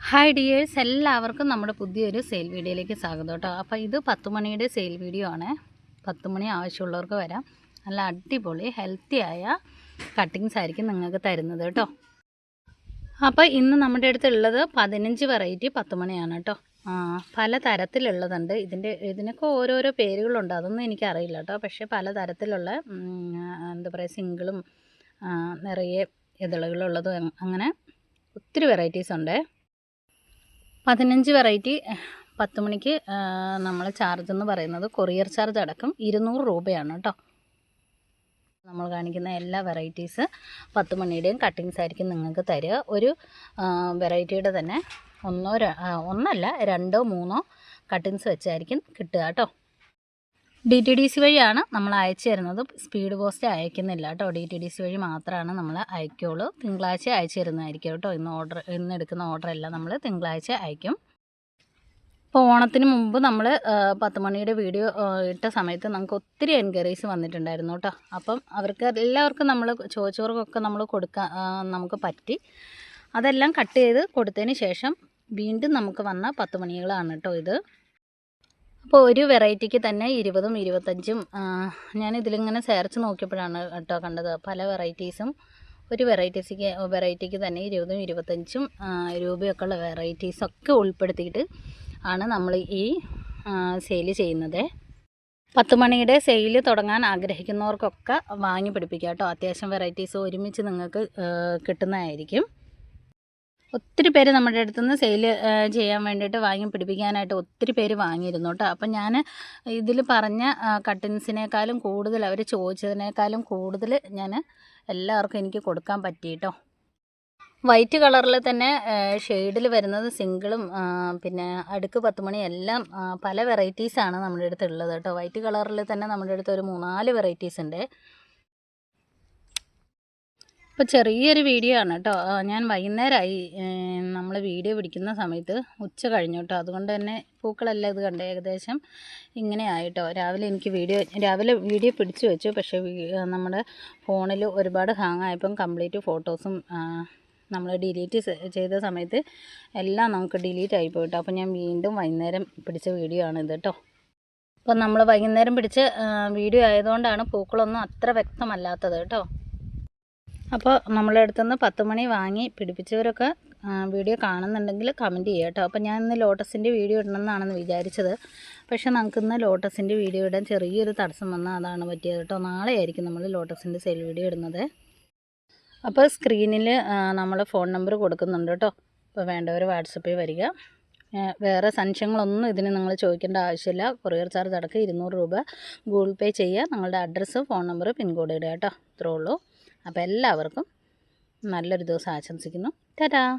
Hi dears എല്ലാവർക്കും നമ്മുടെ പുതിയൊരു സെയിൽ വീഡിയോയിലേക്ക് സ്വാഗതം കേട്ടോ. അപ്പോൾ ഇത് പത്ത് മണിയുടെ സെയിൽ വീഡിയോ ആണ്. പത്ത് മണി ആവശ്യമുള്ളവർക്ക് വരാം. നല്ല അടിപൊളി ഹെൽത്തി ആയ കട്ടിങ്സ് ആയിരിക്കും നിങ്ങൾക്ക് തരുന്നത് കേട്ടോ. അപ്പോൾ ഇന്ന് നമ്മുടെ അടുത്തുള്ളത് പതിനഞ്ച് വെറൈറ്റി പത്ത് മണിയാണ് കേട്ടോ. ആ, പല തരത്തിലുള്ളതുണ്ട്. ഇതിന്റെ ഇതിനൊക്കെ ഓരോരോ പേരുകളുണ്ട്. അതൊന്നും എനിക്കറിയില്ല കേട്ടോ. പക്ഷേ പല തരത്തിലുള്ള എന്താ പറയുക സിംഗിളും നിറയെ ഇതളുകളുള്ളതും അങ്- അങ്ങനെ ഒത്തിരി വെറൈറ്റീസ് ഉണ്ട്. പതിനഞ്ച് വെറൈറ്റി പത്ത് മണിക്ക് നമ്മൾ ചാർജ് എന്ന് പറയുന്നത് കൊറിയർ ചാർജ് അടക്കം ഇരുന്നൂറ് രൂപയാണ് കേട്ടോ നമ്മൾ കാണിക്കുന്ന എല്ലാ വെറൈറ്റീസ് പത്ത് മണിയുടെയും കട്ടിങ്സ് ആയിരിക്കും നിങ്ങൾക്ക് തരിക. ഒരു വെറൈറ്റിയുടെ തന്നെ ഒന്നോ ഒന്നല്ല രണ്ടോ മൂന്നോ കട്ടിങ്സ് വെച്ചായിരിക്കും കിട്ടുക കേട്ടോ ഡി ടി ഡി സി വഴിയാണ് നമ്മൾ അയച്ചു തരുന്നത്. സ്പീഡ് പോസ്റ്റ് അയക്കുന്നില്ല കേട്ടോ. ഡി ടി ഡി സി വഴി മാത്രമാണ് നമ്മൾ അയക്കുള്ളൂ. തിങ്കളാഴ്ച അയച്ചു തരുന്നതായിരിക്കും കേട്ടോ. ഇന്ന് ഓർഡർ ഇന്ന് എടുക്കുന്ന ഓർഡർ എല്ലാം നമ്മൾ തിങ്കളാഴ്ച അയക്കും. ഇപ്പോൾ ഓണത്തിന് മുമ്പ് നമ്മൾ പത്ത് മണിയുടെ വീഡിയോ ഇട്ട സമയത്ത് നമുക്ക് ഒത്തിരി എൻക്വയറീസ് വന്നിട്ടുണ്ടായിരുന്നു കേട്ടോ. അപ്പം അവർക്ക് എല്ലാവർക്കും നമ്മൾ ചോദിച്ചവർക്കൊക്കെ നമ്മൾ കൊടുക്കാൻ നമുക്ക് പറ്റി. അതെല്ലാം കട്ട് ചെയ്ത് കൊടുത്തതിന് ശേഷം വീണ്ടും നമുക്ക് വന്ന പത്ത് മണികളാണ് കേട്ടോ ഇത്. അപ്പോൾ ഒരു വെറൈറ്റിക്ക് തന്നെ ഇരുപതും ഇരുപത്തഞ്ചും ഞാൻ ഇതിലിങ്ങനെ സേർച്ച് നോക്കിയപ്പോഴാണ് കേട്ടോ കണ്ടത്. പല വെറൈറ്റീസും ഒരു വെറൈറ്റീസിക്ക് വെറൈറ്റിക്ക് തന്നെ ഇരുപതും ഇരുപത്തഞ്ചും രൂപയൊക്കെ ഉള്ള വെറൈറ്റീസൊക്കെ ഉൾപ്പെടുത്തിയിട്ട് ആണ് നമ്മൾ ഈ സെയിൽ ചെയ്യുന്നത്. പത്ത് മണിയുടെ സെയിൽ തുടങ്ങാൻ ആഗ്രഹിക്കുന്നവർക്കൊക്കെ വാങ്ങി പിടിപ്പിക്കുക കേട്ടോ. അത്യാവശ്യം വെറൈറ്റീസ് ഒരുമിച്ച് നിങ്ങൾക്ക് കിട്ടുന്നതായിരിക്കും. ഒത്തിരി പേര് നമ്മുടെ അടുത്ത് നിന്ന് സെയിൽ ചെയ്യാൻ വേണ്ടിയിട്ട് വാങ്ങി പിടിപ്പിക്കാനായിട്ട് ഒത്തിരി പേര് വാങ്ങിയിരുന്നു കേട്ടോ അപ്പം ഞാൻ ഇതിൽ പറഞ്ഞ കട്ടിങ്സിനേക്കാളും കൂടുതൽ അവർ ചോദിച്ചതിനേക്കാളും കൂടുതൽ ഞാൻ എല്ലാവർക്കും എനിക്ക് കൊടുക്കാൻ പറ്റി വൈറ്റ് കളറിൽ തന്നെ ഷെയ്ഡിൽ വരുന്നത് സിംഗിളും പിന്നെ അടുക്ക് പത്ത് മണി എല്ലാം പല വെറൈറ്റീസാണ് നമ്മുടെ അടുത്തുള്ളത് കേട്ടോ വൈറ്റ് കളറിൽ തന്നെ നമ്മുടെ അടുത്ത് ഒരു മൂന്നാൽ വെറൈറ്റീസ് ഉണ്ട്. ഇപ്പോൾ ചെറിയൊരു വീഡിയോ ആണ് കേട്ടോ. ഞാൻ വൈകുന്നേരമായി നമ്മൾ വീഡിയോ പിടിക്കുന്ന സമയത്ത് ഉച്ച കഴിഞ്ഞു കേട്ടോ. അതുകൊണ്ട് തന്നെ പൂക്കളെല്ലാം ഇത് കണ്ട് ഏകദേശം ഇങ്ങനെ ആയിട്ടോ. രാവിലെ എനിക്ക് വീഡിയോ രാവിലെ വീഡിയോ പിടിച്ചു വെച്ചു. പക്ഷേ നമ്മുടെ ഫോണിൽ ഒരുപാട് ഹാങ് ആയപ്പം കംപ്ലീറ്റ് ഫോട്ടോസും നമ്മൾ ഡിലീറ്റ് ചെയ്ത സമയത്ത് എല്ലാം നമുക്ക് ഡിലീറ്റ് ആയി പോയിട്ടോ. അപ്പോൾ ഞാൻ വീണ്ടും വൈകുന്നേരം പിടിച്ച വീഡിയോ ആണ് ഇത് കേട്ടോ. അപ്പോൾ നമ്മൾ വൈകുന്നേരം പിടിച്ച വീഡിയോ ആയതുകൊണ്ടാണ് പൂക്കളൊന്നും അത്ര വ്യക്തമല്ലാത്തത് കേട്ടോ. അപ്പോൾ നമ്മളെ അടുത്തുനിന്ന് പത്ത് മണി വാങ്ങി പിടിപ്പിച്ചവരൊക്കെ വീഡിയോ കാണുന്നുണ്ടെങ്കിൽ കമന്റ് ചെയ്യുക കേട്ടോ. അപ്പോൾ ഞാൻ ഇന്ന് ലോട്ടസിന്റെ വീഡിയോ ഇടണമെന്നാണെന്ന് വിചാരിച്ചത്. പക്ഷേ നമുക്കിന്ന് ലോട്ടസിന്റെ വീഡിയോ ഇടാൻ ചെറിയൊരു തടസ്സം വന്നാൽ അതാണ് പറ്റിയത് കേട്ടോ. നാളെ ആയിരിക്കും നമ്മൾ ലോട്ടസിന്റെ സെയിൽ വീഡിയോ ഇടുന്നത്. അപ്പോൾ സ്ക്രീനിൽ നമ്മൾ ഫോൺ നമ്പർ കൊടുക്കുന്നുണ്ട് കേട്ടോ. അപ്പോൾ വേണ്ടവർ വാട്സപ്പിൽ വരിക. വേറെ സംശയങ്ങളൊന്നും ഇതിന് നിങ്ങൾ ചോദിക്കേണ്ട ആവശ്യമില്ല. കൊറിയർ ചാർജ് അടക്കം ഇരുന്നൂറ് രൂപ. ഗൂഗിൾ പേ ചെയ്യുക നിങ്ങളുടെ അഡ്രസ്സ് ഫോൺ നമ്പർ പിൻകോഡ് ഇടുക കേട്ടോ. ഇത്രേ ഉള്ളൂ. അപ്പോൾ എല്ലാവർക്കും നല്ലൊരു ദിവസം ആശംസിക്കുന്നു. ടാറ്റാ.